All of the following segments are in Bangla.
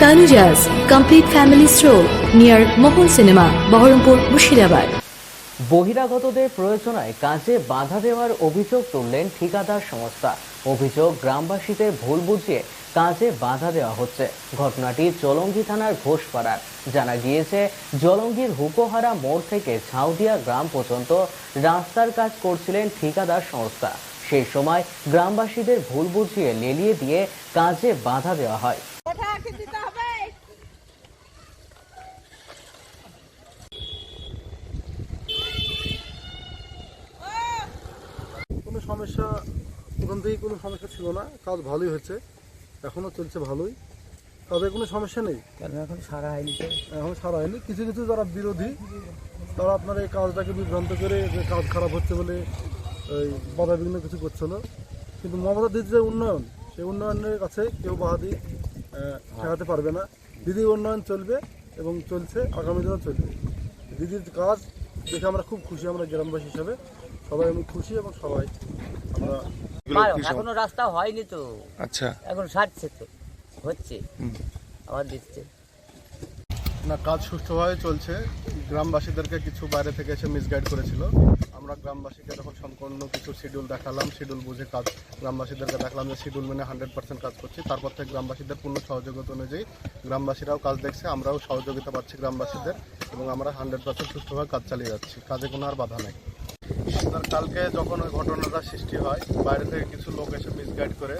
Tanujas Complete Family Stroll near Mohol Cinema, Baharampur, Mushirabad. বহিরাগতদের প্রয়োজনায় কাজে বাধা দেওয়ার অভিযোগ তুললেন ঠিকাদার সংস্থা। অভিযোগ গ্রামবাসীদের ভুল বুঝিয়ে কাজে বাধা দেওয়া হচ্ছে। ঘটনাটি জলঙ্গি থানার ঘোষপাড়ার। জানা গিয়েছে জলঙ্গির হুকোহারা মোড় থেকে ঝাউদিয়া গ্রাম পর্যন্ত রাস্তার কাজ করছিলেন ঠিকাদার সংস্থা। সেই সময় গ্রামবাসীদের ভুল বুঝিয়ে লেলিয়ে দিয়ে কাজে বাধা দেওয়া হয় ওটা কি দিতে হবে কোনো সমস্যা প্রথম থেকেই কোনো সমস্যা ছিল না। কাজ ভালোই হয়েছে। এখনও চলছে ভালোই। তাদের কোনো সমস্যা নেই। এখন সারা হয়নি এখন সারা হয়নি। কিছু কিছু যারা বিরোধী তারা আপনার এই কাজটাকে বিভ্রান্ত করে যে কাজ খারাপ হচ্ছে বলে এই বাধা বিঘ্ন কিছু করছিল কিন্তু মমতা দিদির যে উন্নয়ন সেই উন্নয়নের কাছে কেউ বাহাদি ঠেকাতে পারবে না। দিদির উন্নয়ন চলবে এবং চলছে আগামী দিনও চলবে। দিদির কাজ দেখে আমরা খুব খুশি আমরা গ্রামবাসী হিসাবে। সবাই আমি খুশি এবং সবাই আমরা এখনও রাস্তা হয়নি তো। আচ্ছা। এখন সারছে তো হচ্ছে। আবার দিচ্ছে। না কাজ সুষ্ঠুভাবে চলছে। গ্রামবাসীদেরকে কিছু বাইরে থেকে এসে মিসগাইড করেছিল। আমরা গ্রামবাসীকে যখন সম্পূর্ণ কিছু শিডিউল দেখালাম। শিডিউল বুঝে কাজ গ্রামবাসীদেরকে দেখালাম যে শিডিউল মেনে হান্ড্রেড পার্সেন্ট কাজ করছি। তারপর থেকে গ্রামবাসীদের পূর্ণ সহযোগিতা অনুযায়ী গ্রামবাসীরাও কাজ দেখছে আমরাও সহযোগিতা পাচ্ছি গ্রামবাসীদের এবং আমরা হান্ড্রেড পার্সেন্ট সুষ্ঠুভাবে কাজ চালিয়ে যাচ্ছি। কাজে কোনো আর বাধা নেই। আপনার কালকে যখন ওই ঘটনাটা সৃষ্টি হয়, বাইরে থেকে কিছু লোক এসে মিসগাইড করে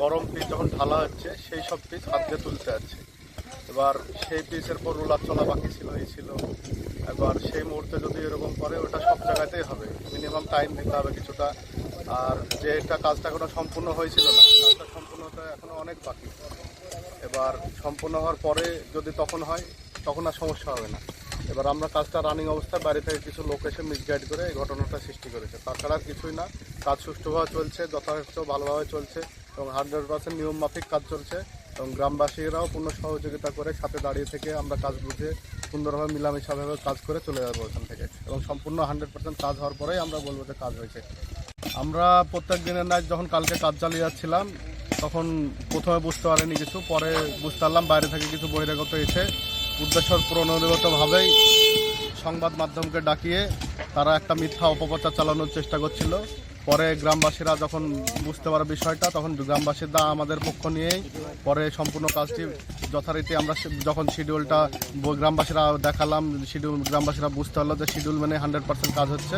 গরম পিস যখন ঢালা হচ্ছে, সেই সব পিস হাত দিয়ে তুলতে আছে এবার সেই পিসের পর রোলার চলা বাকি ছিল, এই ছিল। এবার সেই মুহূর্তে যদি এরকম করে, ওটা সব জায়গাতেই হবে। মিনিমাম টাইম দিতে হবে কিছুটা। আর যে এটা কাজটা এখনও সম্পূর্ণ হয়েছিল না, কাজটা সম্পূর্ণ হতে এখনও অনেক বাকি। এবার সম্পূর্ণ হওয়ার পরে যদি তখন হয়, তখন আর সমস্যা হবে না। এবার আমরা কাজটা রানিং অবস্থায় বাইরে থেকে কিছু লোক এসে মিসগাইড করে এই ঘটনাটা সৃষ্টি করেছে। তাছাড়া কিছুই না। কাজ সুষ্ঠুভাবে চলছে, যথাযথ ভালোভাবে চলছে এবং হান্ড্রেড পার্সেন্ট নিয়ম মাফিক কাজ চলছে এবং গ্রামবাসীরাও পূর্ণ সহযোগিতা করে সাথে দাঁড়িয়ে থেকে আমরা কাজ বুঝে সুন্দরভাবে মিলামিশাভাবে কাজ করে চলে যাব ওখান থেকে এবং সম্পূর্ণ হান্ড্রেড পার্সেন্ট কাজ হওয়ার পরেই আমরা বলব যে কাজ হয়েছে। আমরা প্রত্যেক দিনের নাচ যখন কালকে কাজ চালিয়ে যাচ্ছিলাম, তখন প্রথমে বুঝতে পারিনি কিছু, পরে বুঝতে পারলাম বাইরে থেকে কিছু বহিরাগত এসে উদ্দেশ্য প্রণোদিতভাবেই সংবাদ মাধ্যমকে ডাকিয়ে তারা একটা মিথ্যা অপপ্রচার চালানোর চেষ্টা করছিল। পরে গ্রামবাসীরা যখন বুঝতে পারে বিষয়টা, তখন গ্রামবাসীরা আমাদের পক্ষ নিয়েই পরে সম্পূর্ণ কাজটি যথারীতি আমরা যখন শিডিউলটা গ্রামবাসীরা দেখালাম, শিডিউল গ্রামবাসীরা বুঝতে পারল যে শিডিউল মানে হান্ড্রেড পার্সেন্ট কাজ হচ্ছে।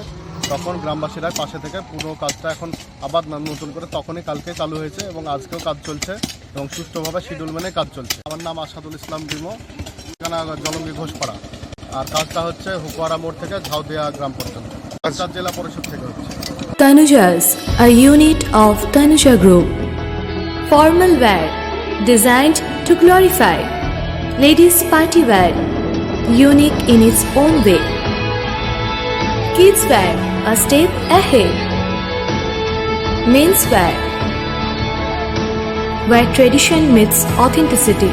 তখন গ্রামবাসীরা পাশে থেকে পুরো কাজটা এখন আবার নতুন করে তখনই কালকে চালু হয়েছে এবং আজকেও কাজ চলছে এবং সুষ্ঠুভাবে শিডিউল মেনে কাজ চলছে। আমার নাম আসাদুল ইসলাম ডিমো ঠিকানা জলঙ্গি ঘোষপাড়া আর কাজটা হচ্ছে হুকুয়ারা মোড় থেকে ঝাউদিয়া গ্রাম পর্যন্ত কাজটা জেলা পরিষদ থেকে হচ্ছে Tanujas, a unit of Tanuja Group. Formal wear designed to glorify. Ladies party wear, unique in its own way. Kids wear, a step ahead. Men's wear, where tradition meets authenticity.